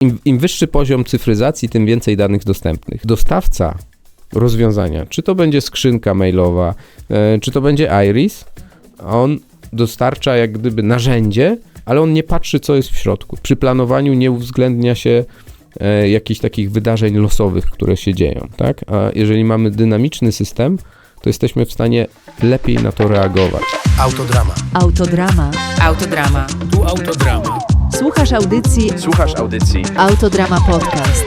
im, im wyższy poziom cyfryzacji, tym więcej danych dostępnych. Dostawca rozwiązania, czy to będzie skrzynka mailowa, e, czy to będzie Iris, on dostarcza jak gdyby narzędzie, ale on nie patrzy, co jest w środku. Przy planowaniu nie uwzględnia się e, jakichś takich wydarzeń losowych, które się dzieją, tak? A jeżeli mamy dynamiczny system, to jesteśmy w stanie lepiej na to reagować. Autodrama. Autodrama. Autodrama. Tu autodrama. Słuchasz audycji Słuchasz audycji Autodrama Podcast.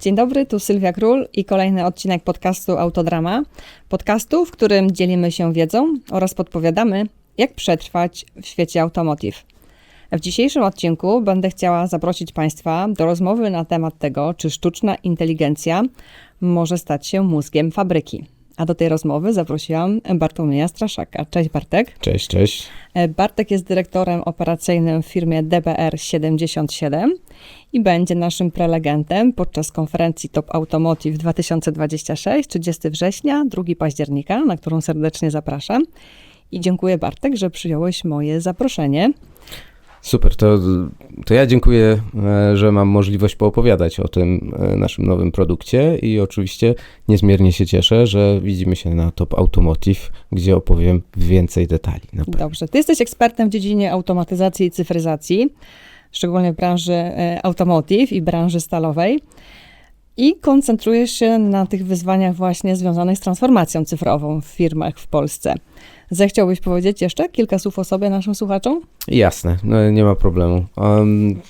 Dzień dobry, tu Sylwia Król i kolejny odcinek podcastu Autodrama. Podcastu, w którym dzielimy się wiedzą oraz podpowiadamy, jak przetrwać w świecie automotive. W dzisiejszym odcinku będę chciała zaprosić Państwa do rozmowy na temat tego, czy sztuczna inteligencja może stać się mózgiem fabryki. A do tej rozmowy zaprosiłam Bartłomieja Straszaka. Cześć Bartek. Cześć, cześć. E, Bartek jest dyrektorem operacyjnym w firmie DBR77 i będzie naszym prelegentem podczas konferencji Top Automotive 2026, 30 września, 2 października, na którą serdecznie zapraszam. I dziękuję Bartek, że przyjąłeś moje zaproszenie. Super, to, to ja dziękuję, e, że mam możliwość poopowiadać o tym e, naszym nowym produkcie i oczywiście niezmiernie się cieszę, że widzimy się na Top Automotive, gdzie opowiem więcej detali. Dobrze, ty jesteś ekspertem w dziedzinie automatyzacji i cyfryzacji, szczególnie w branży e, automotive i branży stalowej. I koncentrujesz się na tych wyzwaniach właśnie związanych z transformacją cyfrową w firmach w Polsce. Zechciałbyś powiedzieć jeszcze kilka słów o sobie naszym słuchaczom? Jasne, no, nie ma problemu. Um,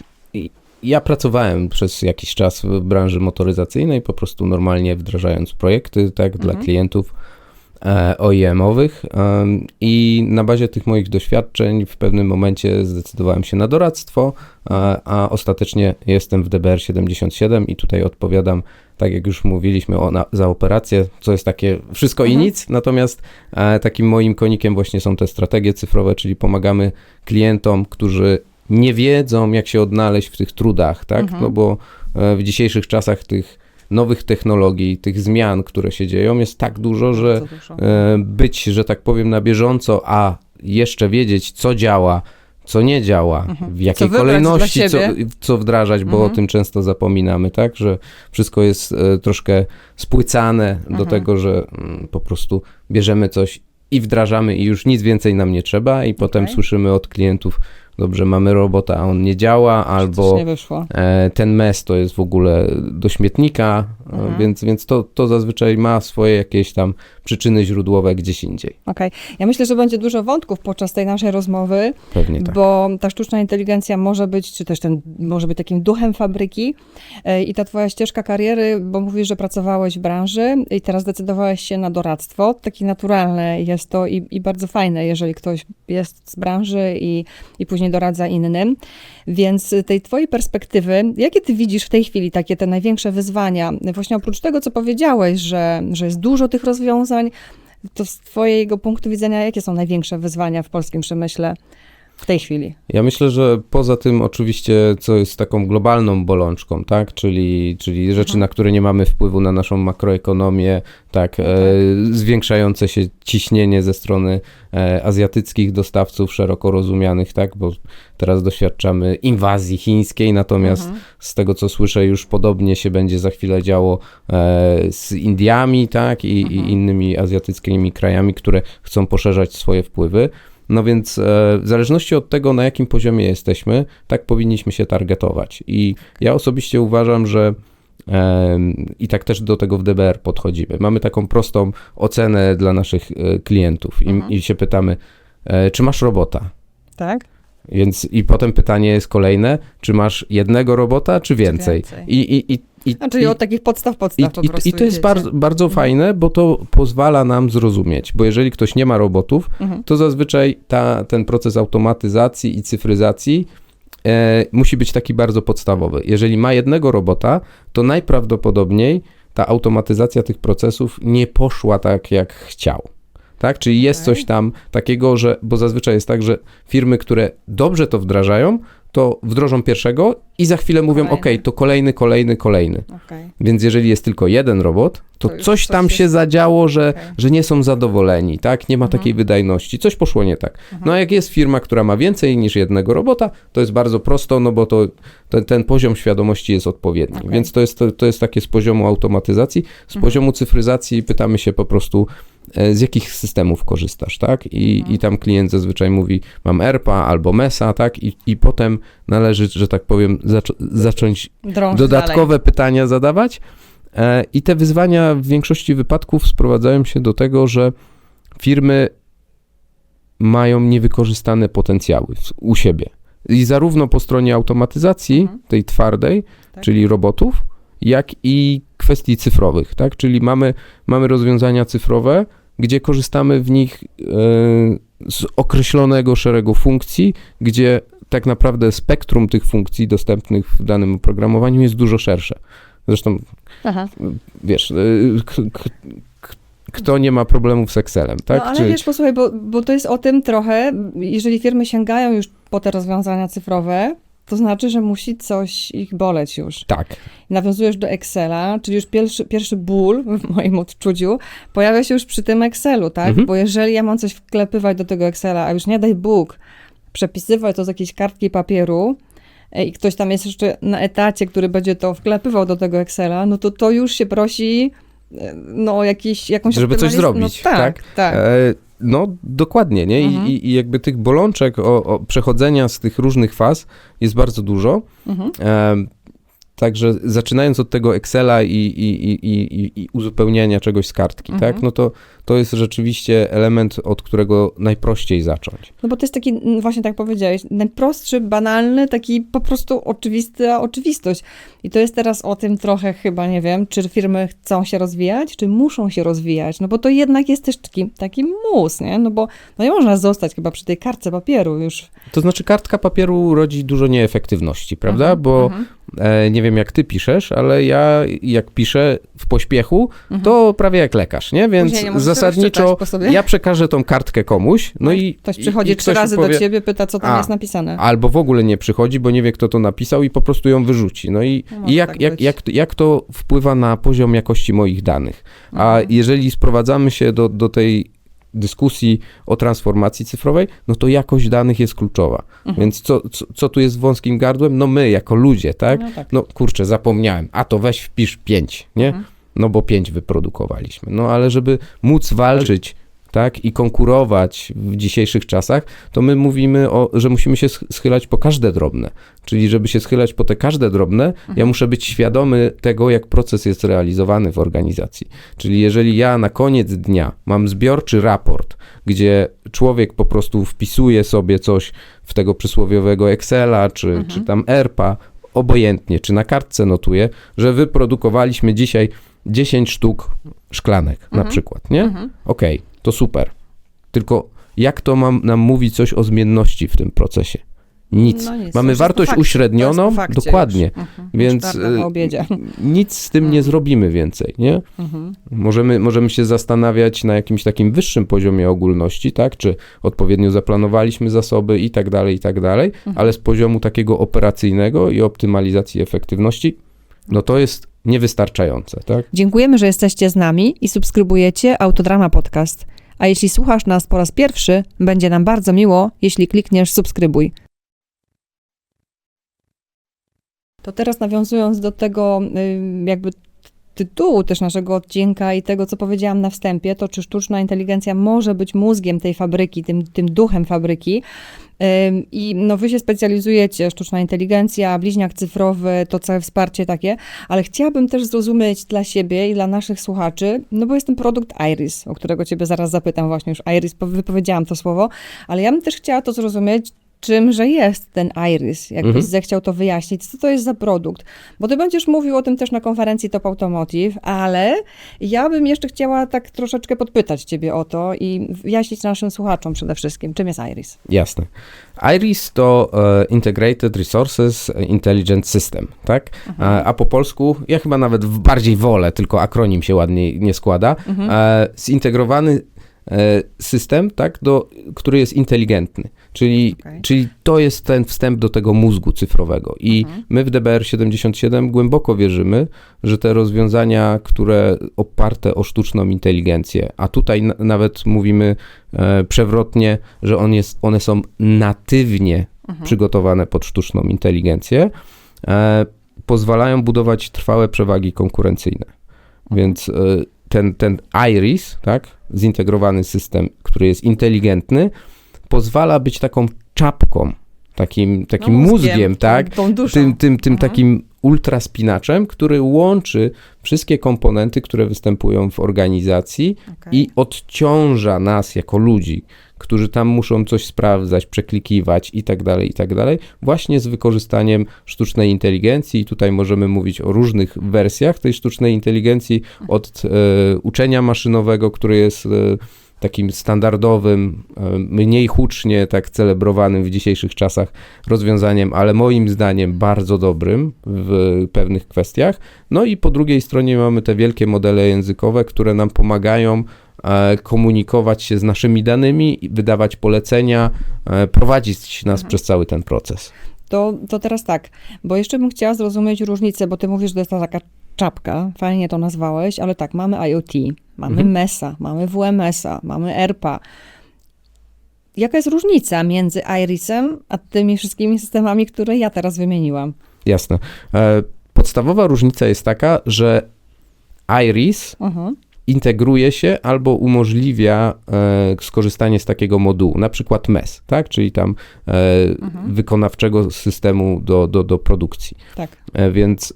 ja pracowałem przez jakiś czas w branży motoryzacyjnej, po prostu normalnie wdrażając projekty tak, dla klientów e, OEM-owych em, i na bazie tych moich doświadczeń w pewnym momencie zdecydowałem się na doradztwo, a, a ostatecznie jestem w DBR 77 i tutaj odpowiadam, tak jak już mówiliśmy, o, na, za operację, co jest takie wszystko i nic, natomiast e, takim moim konikiem właśnie są te strategie cyfrowe, czyli pomagamy klientom, którzy nie wiedzą, jak się odnaleźć w tych trudach, tak? No bo e, w dzisiejszych czasach tych nowych technologii, tych zmian, które się dzieją, jest tak dużo, że dużo. e, być, że tak powiem, na bieżąco, a jeszcze wiedzieć, co działa, co nie działa, w jakiej wybrać kolejności, co, co wdrażać, bo o tym często zapominamy, tak, że wszystko jest e, troszkę spłycane do tego, że mm, po prostu bierzemy coś i wdrażamy i już nic więcej nam nie trzeba i potem Okej. słyszymy od klientów, dobrze, mamy robota, a on nie działa, Coś albo nie e, ten mes to jest w ogóle do śmietnika, e, Mhm. więc, więc to, to zazwyczaj ma swoje jakieś tam przyczyny źródłowe gdzieś indziej. Okej. Ja myślę, że będzie dużo wątków podczas tej naszej rozmowy, Pewnie tak. bo ta sztuczna inteligencja może być, czy też ten może być takim duchem fabryki E, i ta twoja ścieżka kariery, bo mówisz, że pracowałeś w branży i teraz zdecydowałeś się na doradztwo. Takie naturalne jest to i, i bardzo fajne, jeżeli ktoś jest z branży i, i później doradza innym. Więc tej twojej perspektywy, jakie ty widzisz w tej chwili takie te największe wyzwania? Właśnie oprócz tego, co powiedziałeś, że, że jest dużo tych rozwiązań, to z twojego punktu widzenia, jakie są największe wyzwania w polskim przemyśle w tej chwili? Ja myślę, że poza tym oczywiście, co jest taką globalną bolączką, tak, czyli, czyli rzeczy, na które nie mamy wpływu na naszą makroekonomię, tak, e, zwiększające się ciśnienie ze strony e, azjatyckich dostawców szeroko rozumianych, tak, bo teraz doświadczamy inwazji chińskiej, natomiast z tego, co słyszę, już podobnie się będzie za chwilę działo e, z Indiami, tak, i, i innymi azjatyckimi krajami, które chcą poszerzać swoje wpływy. No więc e, w zależności od tego, na jakim poziomie jesteśmy, tak powinniśmy się targetować. I ja osobiście uważam, że i tak też do tego w DBR podchodzimy. Mamy taką prostą ocenę dla naszych e, klientów i, i się pytamy, e, czy masz robota? Tak? Więc i potem pytanie jest kolejne, czy masz jednego robota, czy więcej? więcej. I, i, i, i, czyli i, od takich podstaw i, podstaw po i, prostu I to jest bardzo, bardzo fajne, bo to pozwala nam zrozumieć, bo jeżeli ktoś nie ma robotów, Mhm. to zazwyczaj ta, ten proces automatyzacji i cyfryzacji e, musi być taki bardzo podstawowy. Jeżeli ma jednego robota, to najprawdopodobniej ta automatyzacja tych procesów nie poszła tak, jak chciał. Tak? Czyli jest Okej. coś tam takiego, że, bo zazwyczaj jest tak, że firmy, które dobrze to wdrażają, to wdrożą pierwszego i za chwilę mówią, ok, Kolejny. to kolejny, kolejny, kolejny. Okej. Więc jeżeli jest tylko jeden robot, to, To coś coś tam jest- się zadziało, że, Okej. że nie są zadowoleni, tak? Nie ma Mhm. takiej wydajności, coś poszło nie tak. No a jak jest firma, która ma więcej niż jednego robota, to jest bardzo prosto, no bo to, to ten poziom świadomości jest odpowiedni. Okej. Więc to jest, to, to jest takie z poziomu automatyzacji. Z Mhm. poziomu cyfryzacji pytamy się po prostu, z jakich systemów korzystasz, tak? I, Mhm. i tam klient zazwyczaj mówi, mam ERPA albo MESA, tak? I, i potem należy, że tak powiem, zac- zacząć Drążyć dodatkowe pytania zadawać. E, I te wyzwania w większości wypadków sprowadzają się do tego, że firmy mają niewykorzystane potencjały u siebie. I zarówno po stronie automatyzacji, Mhm. tej twardej, Tak. czyli robotów, jak i kwestii cyfrowych, tak? Czyli mamy, mamy rozwiązania cyfrowe, gdzie korzystamy w nich e, z określonego szeregu funkcji, gdzie tak naprawdę spektrum tych funkcji dostępnych w danym oprogramowaniu jest dużo szersze. Zresztą. Aha. wiesz, k- kto nie ma problemów z Excelem, tak? No ale Czy- wiesz, posłuchaj, bo, bo to jest o tym trochę, jeżeli firmy sięgają już po te rozwiązania cyfrowe, to znaczy, że musi coś ich boleć już. Tak, Nawiązujesz do Excela, czyli już pierwszy, pierwszy ból w moim odczuciu pojawia się już przy tym Excelu, tak? Mhm. Bo jeżeli ja mam coś wklepywać do tego Excela, a już nie daj Bóg, przepisywać to z jakiejś kartki papieru e, i ktoś tam jest jeszcze na etacie, który będzie to wklepywał do tego Excela, no to to już się prosi no, jakiś, jakąś Żeby coś optymaliz- zrobić, No, tak, tak? tak. E, no dokładnie, nie? Mhm. I, i, I jakby tych bolączek o, o przechodzenia z tych różnych faz jest bardzo dużo. Mhm. Em, Także zaczynając od tego Excela i, i, i, i, i uzupełniania czegoś z kartki, Mhm. tak? No to, to jest rzeczywiście element, od którego najprościej zacząć. No bo to jest taki, właśnie tak powiedziałeś, najprostszy, banalny, taki po prostu oczywista oczywistość. I to jest teraz o tym trochę chyba, nie wiem, czy firmy chcą się rozwijać, czy muszą się rozwijać, no bo to jednak jest też taki, taki mus, nie? No bo no nie można zostać chyba przy tej kartce papieru już. To znaczy kartka papieru rodzi dużo nieefektywności, prawda? Mhm, Bo mhm. E, nie wiem jak ty piszesz, ale ja jak piszę w pośpiechu, to prawie jak lekarz, nie? Więc Mhm. Nie zasadniczo ja przekażę tą kartkę komuś, no i Ktoś i- przychodzi i trzy razy powie, do ciebie, pyta, co tam A, jest napisane. Albo w ogóle nie przychodzi, bo nie wie, kto to napisał i po prostu ją wyrzuci. No i, No i jak, tak jak, jak, jak to wpływa na poziom jakości moich danych? A Mhm. jeżeli sprowadzamy się do, do tej dyskusji o transformacji cyfrowej, no to jakość danych jest kluczowa. Mhm. Więc co, co, co tu jest wąskim gardłem? No my, jako ludzie, tak? No tak. No kurczę, zapomniałem. A to weź wpisz 5, nie? Mhm. No bo 5 wyprodukowaliśmy. No ale żeby móc walczyć, tak, i konkurować w dzisiejszych czasach, to my mówimy, o, że musimy się sch- schylać po każde drobne. Czyli żeby się schylać po te każde drobne, Mhm. ja muszę być świadomy tego, jak proces jest realizowany w organizacji. Czyli jeżeli ja na koniec dnia mam zbiorczy raport, gdzie człowiek po prostu wpisuje sobie coś w tego przysłowiowego Excela, czy, Mhm. czy tam ERPA, obojętnie, czy na kartce notuje, że wyprodukowaliśmy dzisiaj 10 sztuk szklanek na Mhm. przykład, nie? Mhm. Okej, to super. Tylko jak to mam, nam mówi coś o zmienności w tym procesie? Nic. No nic, Mamy wartość uśrednioną, dokładnie. Mhm. więc y, nic z tym nie Mhm. zrobimy więcej, nie? Mhm. Możemy, możemy się zastanawiać na jakimś takim wyższym poziomie ogólności, tak? Czy odpowiednio zaplanowaliśmy zasoby i tak dalej, i tak dalej, Mhm. ale z poziomu takiego operacyjnego i optymalizacji efektywności, no to jest niewystarczające, tak? Dziękujemy, że jesteście z nami i subskrybujecie Autodrama Podcast. A jeśli słuchasz nas po raz pierwszy, będzie nam bardzo miło, jeśli klikniesz subskrybuj. To teraz nawiązując do tego ym, jakby tytułu też naszego odcinka i tego, co powiedziałam na wstępie, to czy sztuczna inteligencja może być mózgiem tej fabryki, tym, tym duchem fabryki. I no, wy się specjalizujecie, sztuczna inteligencja, bliźniak cyfrowy, to całe wsparcie takie, ale chciałabym też zrozumieć dla siebie i dla naszych słuchaczy, no bo jest ten produkt Iris, o którego ciebie zaraz zapytam właśnie już, Iris, po- wypowiedziałam to słowo, ale ja bym też chciała to zrozumieć, czymże jest ten Iris, jakbyś Mhm. zechciał to wyjaśnić, co to jest za produkt, bo ty będziesz mówił o tym też na konferencji Top Automotive, ale ja bym jeszcze chciała tak troszeczkę podpytać ciebie o to i wyjaśnić naszym słuchaczom przede wszystkim, czym jest Iris. Jasne. IRIS to e, Integrated Resources Intelligent System, tak? A, a po polsku, ja chyba nawet bardziej wolę, tylko akronim się ładniej nie składa. E, zintegrowany system, tak, do, który jest inteligentny. Czyli, Okej. czyli to jest ten wstęp do tego mózgu cyfrowego. I Mhm. my w DBR77 głęboko wierzymy, że te rozwiązania, które oparte o sztuczną inteligencję, a tutaj na, nawet mówimy e, przewrotnie, że on jest, one są natywnie Mhm. przygotowane pod sztuczną inteligencję, e, pozwalają budować trwałe przewagi konkurencyjne. Więc e, ten, ten iris, tak, zintegrowany system, który jest inteligentny, pozwala być taką czapką, takim, takim No, mózgiem, tak, Tą, tym, tym, tym Mhm. takim ultraspinaczem, który łączy wszystkie komponenty, które występują w organizacji Okej. i odciąża nas jako ludzi, którzy tam muszą coś sprawdzać, przeklikiwać i tak dalej, i tak dalej, właśnie z wykorzystaniem sztucznej inteligencji. I tutaj możemy mówić o różnych wersjach tej sztucznej inteligencji, od e, uczenia maszynowego, który jest e, takim standardowym, e, mniej hucznie tak celebrowanym w dzisiejszych czasach rozwiązaniem, ale moim zdaniem bardzo dobrym w pewnych kwestiach. No i po drugiej stronie mamy te wielkie modele językowe, które nam pomagają e, komunikować się z naszymi danymi, wydawać polecenia, e, prowadzić nas przez cały ten proces. To, to teraz tak, bo jeszcze bym chciała zrozumieć różnicę, bo ty mówisz, że to jest ta taka czapka, fajnie to nazwałeś, ale tak, mamy IoT, mamy Mhm. MESA, mamy WMS-a, mamy ERPA. Jaka jest różnica między Irisem a tymi wszystkimi systemami, które ja teraz wymieniłam? Jasne. E, Podstawowa różnica jest taka, że Iris Mhm. integruje się albo umożliwia e, skorzystanie z takiego modułu, na przykład MES, tak? czyli tam e, wykonawczego systemu do, do, do produkcji. Tak. E, Więc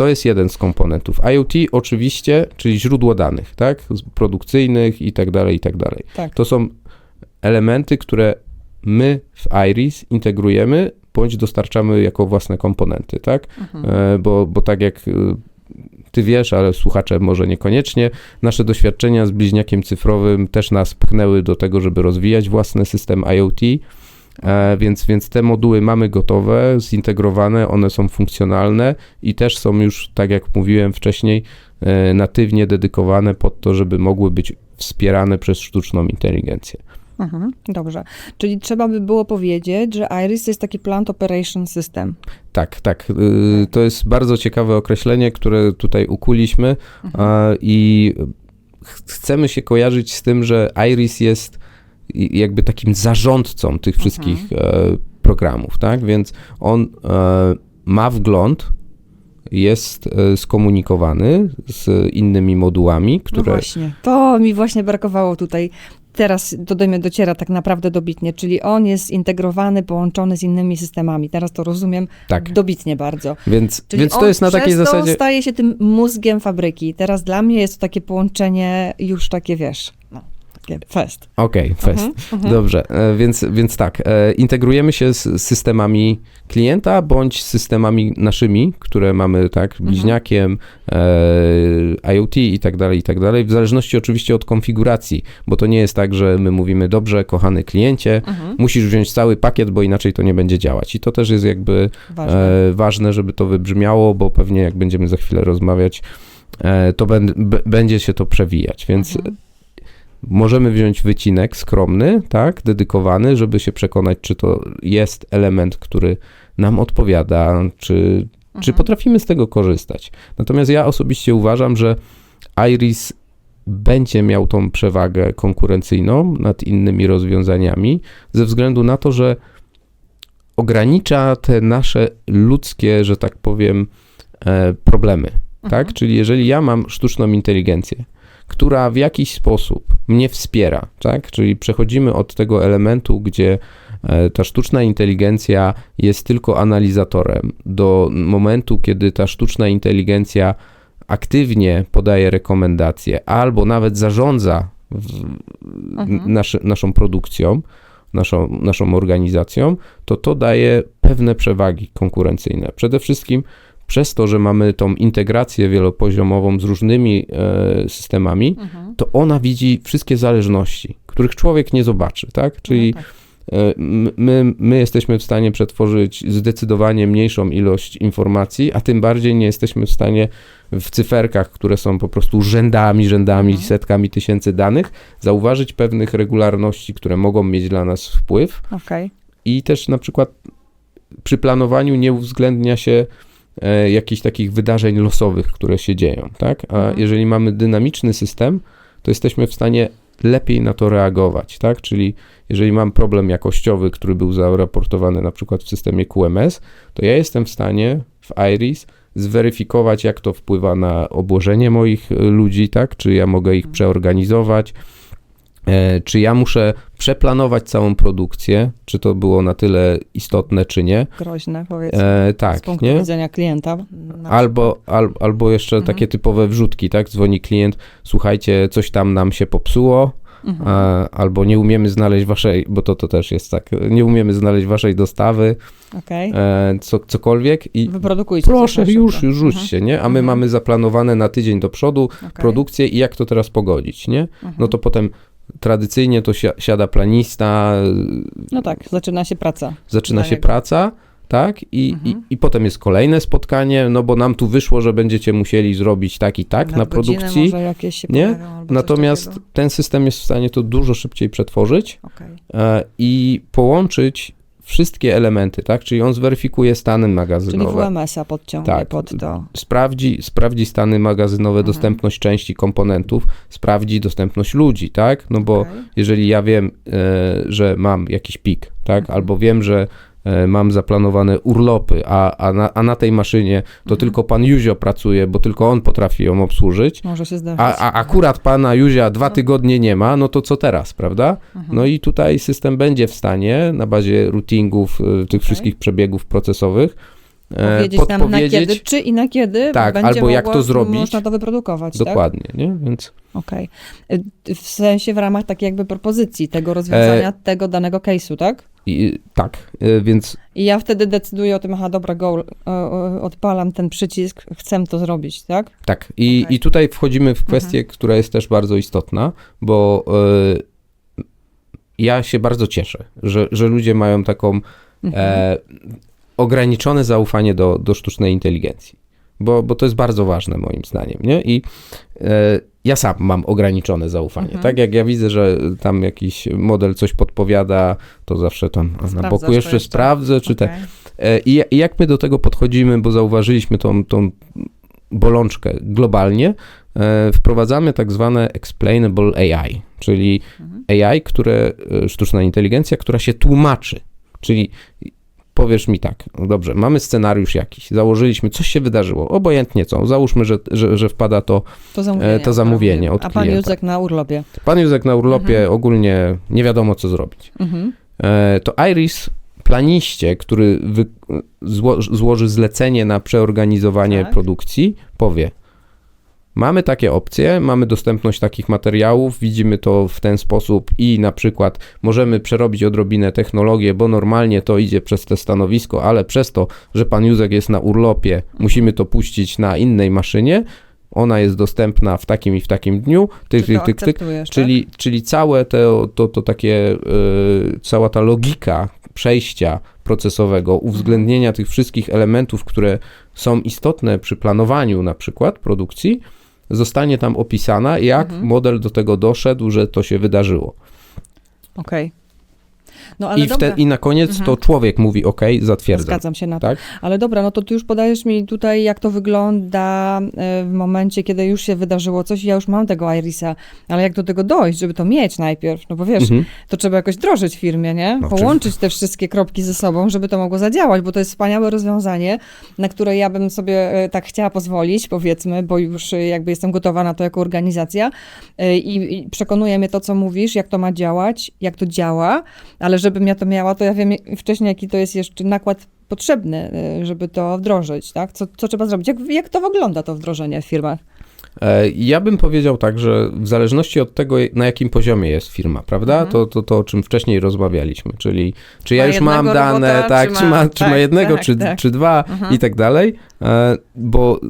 to jest jeden z komponentów. IoT oczywiście, czyli źródło danych, tak? Produkcyjnych i tak dalej, i tak dalej. Tak. To są elementy, które my w Iris integrujemy bądź dostarczamy jako własne komponenty, tak? E, Bo, bo tak jak e, ty wiesz, ale słuchacze może niekoniecznie, nasze doświadczenia z bliźniakiem cyfrowym też nas pchnęły do tego, żeby rozwijać własny system IoT. E, więc, więc te moduły mamy gotowe, zintegrowane, one są funkcjonalne i też są już, tak jak mówiłem wcześniej, e, natywnie dedykowane pod to, żeby mogły być wspierane przez sztuczną inteligencję. Mhm. Dobrze. Czyli trzeba by było powiedzieć, że Iris to jest taki Plant Operation System. Tak, tak. y, To jest bardzo ciekawe określenie, które tutaj ukuliśmy a, i ch- chcemy się kojarzyć z tym, że Iris jest jakby takim zarządcą tych wszystkich e, programów, tak? Więc on e, ma wgląd, jest e, skomunikowany z innymi modułami, No które właśnie. To mi właśnie brakowało tutaj. Teraz to do mnie dociera tak naprawdę dobitnie, czyli on jest zintegrowany, połączony z innymi systemami. Teraz to rozumiem tak. dobitnie bardzo. Więc, Czyli więc to jest na takiej zasadzie. Staje się tym mózgiem fabryki. Teraz dla mnie jest to takie połączenie już takie, wiesz, takie fest. Okej, fest. Mhm, mhm. Dobrze, e, więc, więc tak, e, integrujemy się z systemami klienta bądź z systemami naszymi, które mamy tak, Mhm. bliźniakiem, e, IoT i tak dalej, i tak dalej, w zależności oczywiście od konfiguracji, bo to nie jest tak, że my mówimy, dobrze, kochany kliencie, Mhm. musisz wziąć cały pakiet, bo inaczej to nie będzie działać. I to też jest jakby Ważne. ważne, żeby to wybrzmiało, bo pewnie jak będziemy za chwilę rozmawiać, to będzie się to przewijać, więc Mhm. Możemy wziąć wycinek skromny, tak, dedykowany, żeby się przekonać, czy to jest element, który nam odpowiada, czy, czy Mhm. potrafimy z tego korzystać. Natomiast ja osobiście uważam, że Iris będzie miał tą przewagę konkurencyjną nad innymi rozwiązaniami, ze względu na to, że ogranicza te nasze ludzkie, że tak powiem, e, problemy. Tak? Czyli jeżeli ja mam sztuczną inteligencję, która w jakiś sposób mnie wspiera, tak? Czyli przechodzimy od tego elementu, gdzie e, ta sztuczna inteligencja jest tylko analizatorem, do momentu, kiedy ta sztuczna inteligencja aktywnie podaje rekomendacje albo nawet zarządza Mhm. naszy, naszą produkcją, naszą, naszą organizacją, to to daje pewne przewagi konkurencyjne. Przede wszystkim przez to, że mamy tą integrację wielopoziomową z różnymi e, systemami, Mhm. to ona widzi wszystkie zależności, których człowiek nie zobaczy, tak? Czyli No tak. e, my, my jesteśmy w stanie przetworzyć zdecydowanie mniejszą ilość informacji, a tym bardziej nie jesteśmy w stanie w cyferkach, które są po prostu rzędami, rzędami, Mhm. setkami tysięcy danych, zauważyć pewnych regularności, które mogą mieć dla nas wpływ Okej. i też na przykład przy planowaniu nie uwzględnia się e, jakichś takich wydarzeń losowych, które się dzieją, tak? A Mhm. jeżeli mamy dynamiczny system, to jesteśmy w stanie lepiej na to reagować, tak? Czyli jeżeli mam problem jakościowy, który był zaraportowany na przykład w systemie QMS, to ja jestem w stanie w Iris zweryfikować, jak to wpływa na obłożenie moich e, ludzi, tak? Czy ja mogę ich przeorganizować, e, czy ja muszę przeplanować całą produkcję, czy to było na tyle istotne, czy nie. Groźne, powiedzmy. E, z tak, punktu nie? widzenia klienta. Albo, al, albo jeszcze Mhm. takie typowe wrzutki, tak? Dzwoni klient, słuchajcie, coś tam nam się popsuło, Mhm. a, albo nie umiemy znaleźć waszej, bo to, to też jest tak, nie umiemy znaleźć waszej dostawy, Okej. e, co, cokolwiek i Wyprodukujcie. proszę, już, już rzućcie, nie? A my Mhm. mamy zaplanowane na tydzień do przodu Okej. produkcję i jak to teraz pogodzić, nie? Mhm. No to potem tradycyjnie to si- siada planista, No tak, zaczyna się praca. zaczyna się praca, tak? I, Mhm. i, I potem jest kolejne spotkanie, no bo nam tu wyszło, że będziecie musieli zrobić tak i tak na Nadgodziny produkcji. Nie? Natomiast ten system jest w stanie to dużo szybciej przetworzyć Okej. e, i połączyć wszystkie elementy, tak? Czyli on zweryfikuje stany Czyli magazynowe. WMS-a podciągnie Tak. pod to. Sprawdzi, sprawdzi stany magazynowe, Mhm. dostępność części, komponentów, sprawdzi dostępność ludzi, tak? No bo Okej. jeżeli ja wiem, e, że mam jakiś pik, tak, Mhm. albo wiem, że mam zaplanowane urlopy, a, a, na, a na tej maszynie to Mhm. tylko pan Juzio pracuje, bo tylko on potrafi ją obsłużyć, Może się zdarzyć. a, a akurat pana Juzia dwa tygodnie nie ma, no to co teraz, prawda? Mhm. No i tutaj system będzie w stanie na bazie routingów, e, tych Okej. wszystkich przebiegów procesowych e, Powiedzieć nam na kiedy, czy i na kiedy Tak, będzie albo jak to zrobić. można to wyprodukować, tak? dokładnie, nie? Więc Okej. Y, W sensie w ramach takiej jakby propozycji tego rozwiązania, E, tego danego case'u, tak? I, tak, e, więc I ja wtedy decyduję o tym, aha, dobra, go, odpalam ten przycisk, chcę to zrobić, tak? Tak, i, Okej. i tutaj wchodzimy w kwestię, która jest też bardzo istotna, bo y, ja się bardzo cieszę, że, że ludzie mają taką Mhm. e, ograniczone zaufanie do, do sztucznej inteligencji, bo, bo to jest bardzo ważne moim zdaniem, nie? I e, ja sam mam ograniczone zaufanie, Mhm. tak? Jak ja widzę, że tam jakiś model coś podpowiada, to zawsze tam na Sprawdzasz boku to jeszcze, jeszcze. sprawdzę, czy te, Okej. E, I, I jak my do tego podchodzimy, bo zauważyliśmy tą, tą bolączkę globalnie, e, wprowadzamy tak zwane explainable AI, czyli Mhm. AI, które, e, sztuczna inteligencja, która się tłumaczy. Czyli powiesz mi tak, no dobrze, mamy scenariusz jakiś, założyliśmy, coś się wydarzyło, obojętnie co, załóżmy, że, że, że wpada to, To zamówienie. E, to zamówienie od A pan klienta. Józek na urlopie. pan Józek na urlopie, ogólnie nie wiadomo co zrobić. Mhm. E, to Iris planiście, który wy, zło, złoży zlecenie na przeorganizowanie Tak. produkcji, powie: Mamy takie opcje, mamy dostępność takich materiałów, widzimy to w ten sposób i na przykład możemy przerobić odrobinę technologię, bo normalnie to idzie przez te stanowisko, ale przez to, że pan Józek jest na urlopie, musimy to puścić na innej maszynie. Ona jest dostępna w takim i w takim dniu. Tyk, tyk, tyk, tyk. akceptujesz, tak? Czyli, czyli całe to, to, to takie, y, cała ta logika przejścia procesowego, uwzględnienia tych wszystkich elementów, które są istotne przy planowaniu na przykład produkcji, zostanie tam opisana, jak Mhm. model do tego doszedł, że to się wydarzyło. Okej. No ale I, I na koniec Mhm. to człowiek mówi OK, zatwierdzam. Zgadzam się na to. Tak? Ale dobra, no to ty już podajesz mi tutaj, jak to wygląda e, w momencie, kiedy już się wydarzyło coś. Ja już mam tego Irisa, ale jak do tego dojść, żeby to mieć najpierw? No bo wiesz, Mhm. to trzeba jakoś drożyć firmie, nie? No, Połączyć te wszystkie kropki ze sobą, żeby to mogło zadziałać, bo to jest wspaniałe rozwiązanie, na które ja bym sobie e, tak chciała pozwolić, powiedzmy, bo już e, jakby jestem gotowa na to jako organizacja i, i przekonuje mnie to, co mówisz, jak to ma działać, jak to działa, ale żebym ja to miała, to ja wiem wcześniej, jaki to jest jeszcze nakład potrzebny, e, żeby to wdrożyć, tak? Co, co trzeba zrobić? Jak, jak to wygląda, to wdrożenie w firmach? E, Ja bym powiedział tak, że w zależności od tego, na jakim poziomie jest firma, prawda? Mhm. To, to, to, o czym wcześniej rozmawialiśmy, czyli czy ja Ma już mam dane, robota, tak, czy czy ma- ma, czy ma tak, jednego, tak, czy, tak. czy dwa Mhm. i tak dalej, e, bo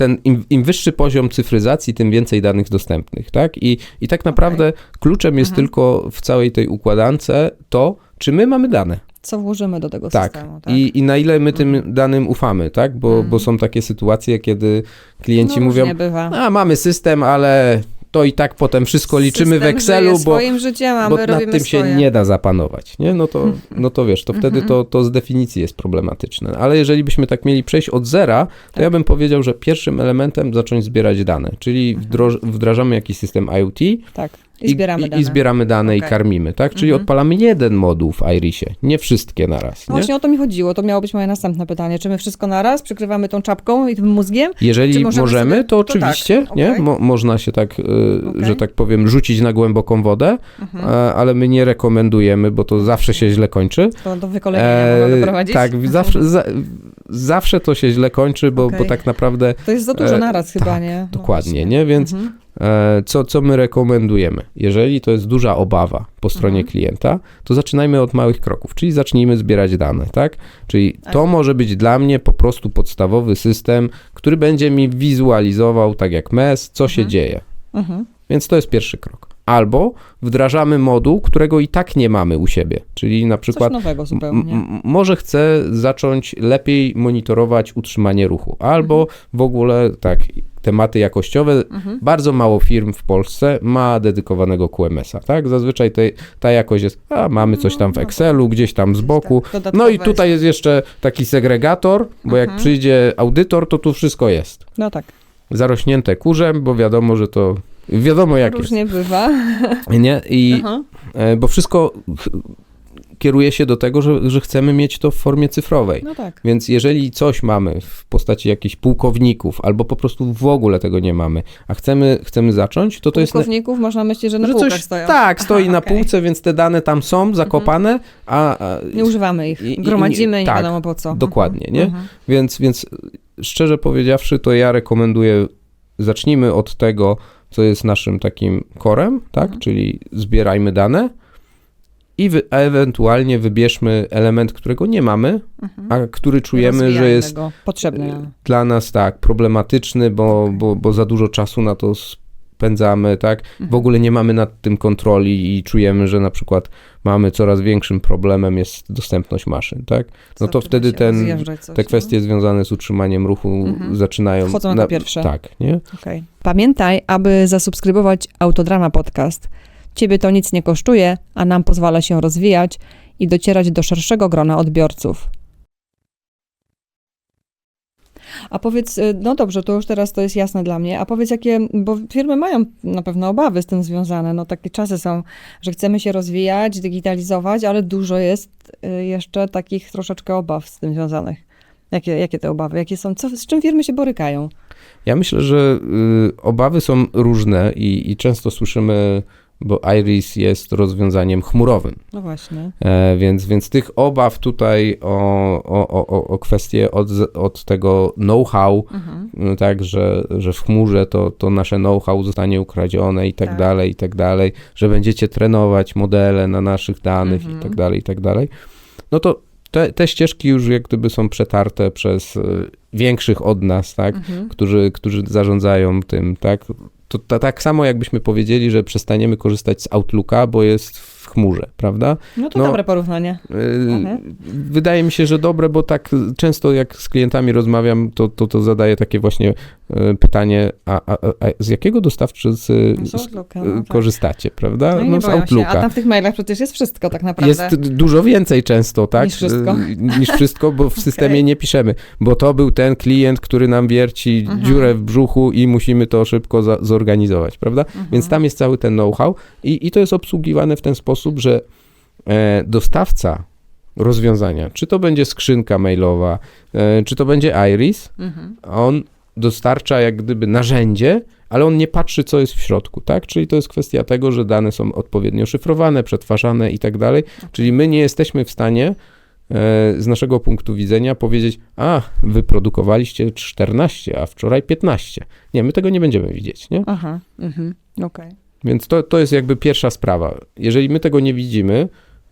ten im, im wyższy poziom cyfryzacji, tym więcej danych dostępnych, tak? I, i tak naprawdę kluczem jest Mhm. tylko w całej tej układance to, czy my mamy dane. Co włożymy do tego Tak. systemu, tak? I, I na ile my tym danym ufamy, tak? Bo, Mhm. bo są takie sytuacje, kiedy klienci no, mówią, a mamy system, ale to i tak potem wszystko liczymy System w Excelu, bo, swoim życiem, a bo my nad tym swoje. się nie da zapanować, nie? No to, no to wiesz, to wtedy Mhm. to, to z definicji jest problematyczne. Ale jeżeli byśmy tak mieli przejść od zera, to Tak. ja bym powiedział, że pierwszym elementem zacząć zbierać dane, czyli wdroż, wdrażamy jakiś system IoT Tak. I zbieramy i, dane. i zbieramy dane i Okej. karmimy, tak? Czyli Mhm. odpalamy jeden moduł w Irisie, nie wszystkie naraz, No nie? Właśnie o to mi chodziło. To miało być moje następne pytanie. Czy my wszystko naraz przykrywamy tą czapką i tym mózgiem? Jeżeli możemy, możemy sobie- to to tak, oczywiście, nie? okej. Mo, można się tak, y, Okej. że tak powiem, rzucić na głęboką wodę, Mhm. a, ale my nie rekomendujemy, bo to zawsze się źle kończy. To do wykolejenia mogą E, doprowadzić? tak, zawsze, za, zawsze to się źle kończy, bo, bo Okej. tak naprawdę To jest za dużo e, naraz chyba, tak, nie? No dokładnie, właśnie. nie? Więc Mhm. E, co, co my rekomendujemy? Jeżeli to jest duża obawa po stronie Mhm. klienta, to zaczynajmy od małych kroków, czyli zacznijmy zbierać dane, tak? Czyli Tak. to może być dla mnie po prostu podstawowy system, który będzie mi wizualizował, tak jak MES, co się Mhm. dzieje. Mhm. Więc to jest pierwszy krok. Albo wdrażamy moduł, którego i tak nie mamy u siebie, czyli na Coś przykład może chcę zacząć lepiej monitorować utrzymanie ruchu, albo w ogóle tak, tematy jakościowe. Mhm. Bardzo mało firm w Polsce ma dedykowanego QMS-a, tak? Zazwyczaj te, ta jakość jest, a mamy coś tam w No, Excelu, gdzieś tam z boku. No i tutaj jest jeszcze taki segregator, bo jak Mhm. przyjdzie audytor, to tu wszystko jest. No tak, Zarośnięte kurzem, bo wiadomo, że to wiadomo jak różnie bywa. jest. Nie? I, Aha. e, bo wszystko kieruje się do tego, że, że chcemy mieć to w formie cyfrowej. No tak. Więc jeżeli coś mamy w postaci jakichś pułkowników, albo po prostu w ogóle tego nie mamy, a chcemy, chcemy zacząć, to to jest... Pułkowników można myśleć, że na że coś, stoją. tak, stoi Aha, na. Mhm. półce, więc te dane tam są zakopane, a, a Nie używamy ich. I- Gromadzimy i nie tak, wiadomo po co. dokładnie, nie? Mhm. Więc, więc szczerze powiedziawszy, to ja rekomenduję, zacznijmy od tego, co jest naszym takim korem, tak? Mhm. Czyli zbierajmy dane i wy, ewentualnie wybierzmy element, którego nie mamy, Mhm. a który czujemy, że jest go. Potrzebny nam. dla nas tak problematyczny, bo, Okej. bo, bo za dużo czasu na to spędzamy, tak? W Mhm. ogóle nie mamy nad tym kontroli i czujemy, że na przykład mamy coraz większym problemem jest dostępność maszyn, tak? No to Zaczyna wtedy ten- coś, Te no. kwestie związane z utrzymaniem ruchu Mhm. zaczynają... Wchodzą na pierwsze. Tak, nie? Okej. Pamiętaj, aby zasubskrybować Autodrama Podcast. Ciebie to nic nie kosztuje, a nam pozwala się rozwijać i docierać do szerszego grona odbiorców. A powiedz, y, no dobrze, to już teraz to jest jasne dla mnie, a powiedz jakie, bo firmy mają na pewno obawy z tym związane, no takie czasy są, że chcemy się rozwijać, digitalizować, ale dużo jest y, jeszcze takich troszeczkę obaw z tym związanych. Jakie, jakie te obawy, jakie są, co, z czym firmy się borykają? Ja myślę, że y, obawy są różne i, i często słyszymy, bo Iris jest rozwiązaniem chmurowym. No właśnie. E, więc, więc tych obaw tutaj o, o, o, o kwestie od, od tego know-how, Mhm. no tak, że, że w chmurze to, to nasze know-how zostanie ukradzione i tak, Tak. dalej, i tak dalej, że będziecie trenować modele na naszych danych Mhm. i tak dalej, i tak dalej. No to te, te ścieżki już jak gdyby są przetarte przez y, większych od nas, tak, Mhm. którzy, którzy zarządzają tym, tak. To, tak samo jakbyśmy powiedzieli, że przestaniemy korzystać z Outlooka, bo jest w chmurze, prawda? No to No, dobre porównanie. Yy, Mhm. Wydaje mi się, że dobre, bo tak często jak z klientami rozmawiam, to, to, to zadaję takie właśnie e, pytanie, a, a, a z jakiego dostawczycy No, z Outlooka, e, no tak. korzystacie, prawda? No, nie z boją się. A Outlooka. tam w tych mailach przecież jest wszystko tak naprawdę. Jest dużo więcej często, tak? Niż wszystko. E, Niż wszystko, bo w systemie Okej. nie piszemy, bo to był ten klient, który nam wierci Mhm. dziurę w brzuchu i musimy to szybko za, zorganizować, prawda? Mhm. Więc tam jest cały ten know-how i, i to jest obsługiwane w ten sposób, że e, dostawca rozwiązania, czy to będzie skrzynka mailowa, e, czy to będzie Iris, Mhm. on dostarcza jak gdyby narzędzie, ale on nie patrzy, co jest w środku, tak? Czyli to jest kwestia tego, że dane są odpowiednio szyfrowane, przetwarzane i tak dalej. Czyli my nie jesteśmy w stanie e, z naszego punktu widzenia powiedzieć, a wyprodukowaliście 14, a wczoraj 15. Nie, my tego nie będziemy widzieć, nie? Aha, mhm. okej. Więc to, to jest jakby pierwsza sprawa. Jeżeli my tego nie widzimy,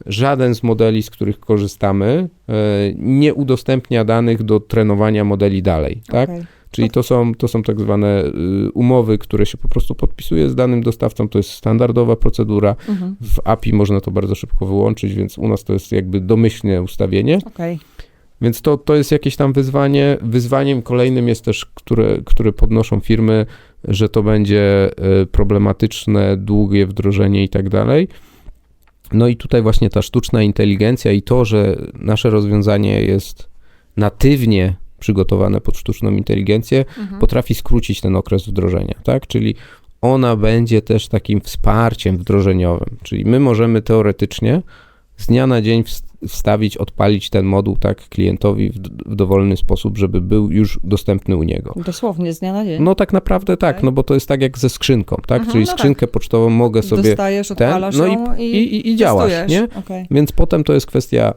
żaden z modeli, z których korzystamy, e, nie udostępnia danych do trenowania modeli dalej, tak? okej. Czyli to są, to są tak zwane y, umowy, które się po prostu podpisuje z danym dostawcą. To jest standardowa procedura. Mhm. W API można to bardzo szybko wyłączyć, więc u nas to jest jakby domyślne ustawienie. Okej. Więc to, to jest jakieś tam wyzwanie. Wyzwaniem kolejnym jest też, które, które podnoszą firmy, że to będzie y, problematyczne, długie wdrożenie i tak dalej. No i tutaj właśnie ta sztuczna inteligencja i to, że nasze rozwiązanie jest natywnie przygotowane pod sztuczną inteligencję, Mhm. potrafi skrócić ten okres wdrożenia, tak? Czyli ona będzie też takim wsparciem wdrożeniowym. Czyli my możemy teoretycznie z dnia na dzień wst- wstawić, odpalić ten moduł tak klientowi w, w dowolny sposób, żeby był już dostępny u niego. Dosłownie z dnia na dzień. No tak naprawdę tak, Okej. no bo to jest tak jak ze skrzynką, tak? Mhm, Czyli no skrzynkę pocztową mogę sobie Dostajesz, ten, odpalasz no i- ją i, i, i, działasz, nie? Okej. Więc potem to jest kwestia,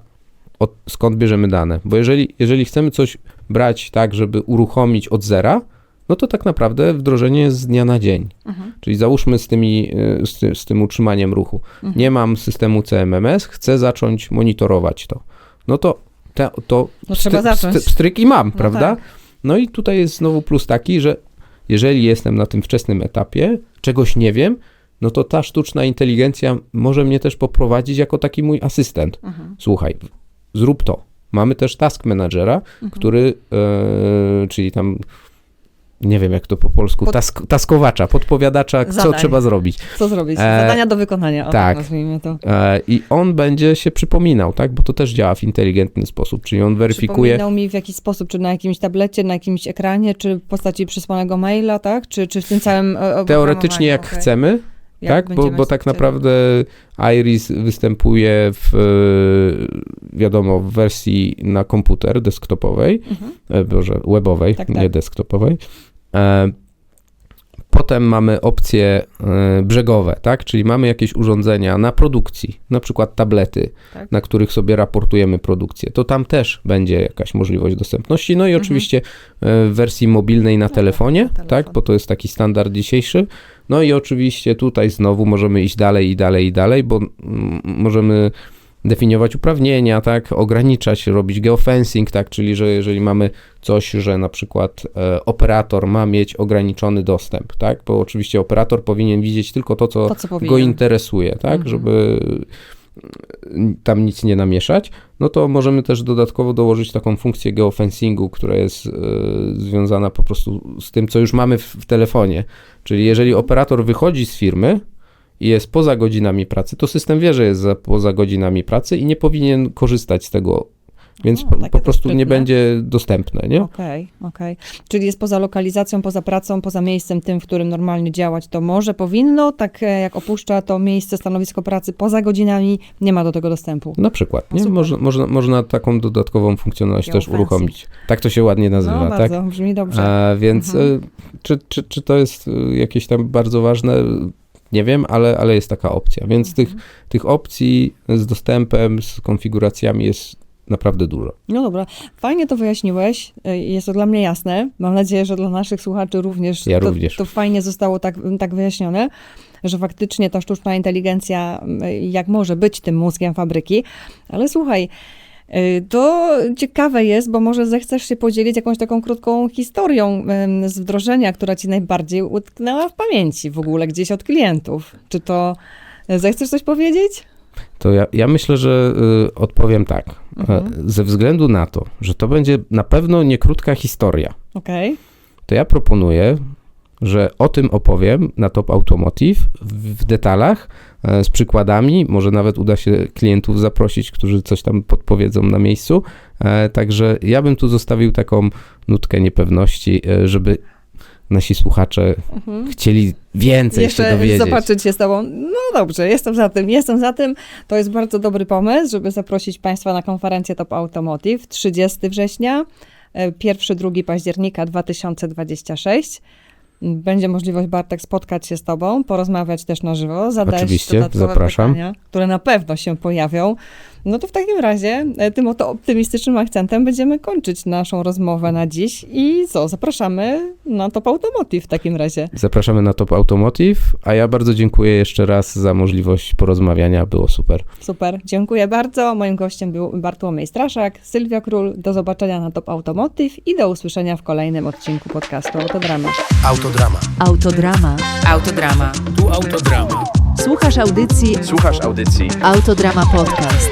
od, skąd bierzemy dane. Bo jeżeli, jeżeli chcemy coś brać tak, żeby uruchomić od zera, no to tak naprawdę wdrożenie jest z dnia na dzień. Mhm. Czyli załóżmy z, tymi, y, z, ty, z tym utrzymaniem ruchu. Mhm. Nie mam systemu CMMS, chcę zacząć monitorować to. No to, te, to No trzeba zacząć. pstryk i mam, No prawda? tak. No i tutaj jest znowu plus taki, że jeżeli jestem na tym wczesnym etapie, czegoś nie wiem, no to ta sztuczna inteligencja może mnie też poprowadzić jako taki mój asystent. Mhm. Słuchaj, zrób to. Mamy też task managera, Mhm. który, e, czyli tam, nie wiem jak to po polsku, Pod- task, taskowacza, podpowiadacza, co Zadań. trzeba zrobić. Co zrobić? E, Zadania do wykonania, o, tak. tak nazwijmy to. E, I on będzie się przypominał, tak? Bo to też działa w inteligentny sposób, czyli on weryfikuje. Przypominał mi w jaki sposób, czy na jakimś tablecie, na jakimś ekranie, czy w postaci przysłanego maila, tak? Czy, czy w tym całym e, Teoretycznie jak oprogramowaniu? chcemy, Jak tak? Bo, bo tak naprawdę Iris występuje w, e, wiadomo, w wersji na komputer desktopowej, Mhm. e, boże, webowej, Tak, nie tak. desktopowej. E, Potem mamy opcje e, brzegowe, tak? Czyli mamy jakieś urządzenia na produkcji, na przykład tablety, Tak. na których sobie raportujemy produkcję. To tam też będzie jakaś możliwość dostępności. No i Mhm. oczywiście e, w wersji mobilnej na tak, telefonie, telefon. tak? Bo to jest taki standard dzisiejszy. No i oczywiście tutaj znowu możemy iść dalej i dalej i dalej, bo mm, możemy definiować uprawnienia, tak, ograniczać, robić geofencing, tak, czyli że jeżeli mamy coś, że na przykład e, operator ma mieć ograniczony dostęp, tak, bo oczywiście operator powinien widzieć tylko to, co, To, co go interesuje, tak, Mhm. żeby mm, tam nic nie namieszać, no to możemy też dodatkowo dołożyć taką funkcję geofencingu, która jest e, związana po prostu z tym, co już mamy w, w telefonie. Czyli jeżeli operator wychodzi z firmy jest poza godzinami pracy, to system wie, że jest za, poza godzinami pracy i nie powinien korzystać z tego, więc O, po, po prostu nie będzie dostępne, nie? Okej, okej. Czyli jest poza lokalizacją, poza pracą, poza miejscem tym, w którym normalnie działać, to może, powinno, tak e, jak opuszcza to miejsce, stanowisko pracy poza godzinami, nie ma do tego dostępu. Na przykład, nie? Super. Można, można, można taką dodatkową funkcjonalność też uruchomić. Tak to się ładnie nazywa, no, tak? bardzo, brzmi dobrze. A, więc Mhm. e, czy, czy, czy to jest e, jakieś tam bardzo ważne? Nie wiem, ale, ale jest taka opcja. Więc Mhm. tych, tych opcji z dostępem, z konfiguracjami jest naprawdę dużo. No dobra, fajnie to wyjaśniłeś, y, jest to dla mnie jasne. Mam nadzieję, że dla naszych słuchaczy również, Ja to, również. to fajnie zostało tak, tak wyjaśnione, że faktycznie ta sztuczna inteligencja y, jak może być tym mózgiem fabryki. Ale słuchaj, to ciekawe jest, bo może zechcesz się podzielić jakąś taką krótką historią z wdrożenia, która ci najbardziej utknęła w pamięci w ogóle gdzieś od klientów. Czy to y, zechcesz coś powiedzieć? To ja, ja myślę, że y, odpowiem tak. Mhm. E, Ze względu na to, że to będzie na pewno nie krótka historia, Okej. to ja proponuję, że o tym opowiem na Top Automotive w, w detalach, z przykładami. Może nawet uda się klientów zaprosić, którzy coś tam podpowiedzą na miejscu. E, Także ja bym tu zostawił taką nutkę niepewności, e, żeby nasi słuchacze Mhm. chcieli więcej jeszcze, jeszcze dowiedzieć. zobaczyć się z tobą. No dobrze, jestem za tym, jestem za tym. To jest bardzo dobry pomysł, żeby zaprosić Państwa na konferencję Top Automotive 30 września, 1-2 października 2026. Będzie możliwość, Bartek, spotkać się z Tobą, porozmawiać też na żywo, zadać Oczywiście, dodatkowe zapraszam. pytania, które na pewno się pojawią. No to w takim razie e, tym oto optymistycznym akcentem będziemy kończyć naszą rozmowę na dziś i co, zapraszamy na Top Automotive w takim razie. Zapraszamy na Top Automotive, a ja bardzo dziękuję jeszcze raz za możliwość porozmawiania, było super. Super, dziękuję bardzo. Moim gościem był Bartłomiej Straszak, Sylwia Król. Do zobaczenia na Top Automotive i do usłyszenia w kolejnym odcinku podcastu Autodrama. Autodrama. Autodrama. Autodrama. Tu autodrama. Słuchasz audycji Słuchasz audycji Autodrama Podcast.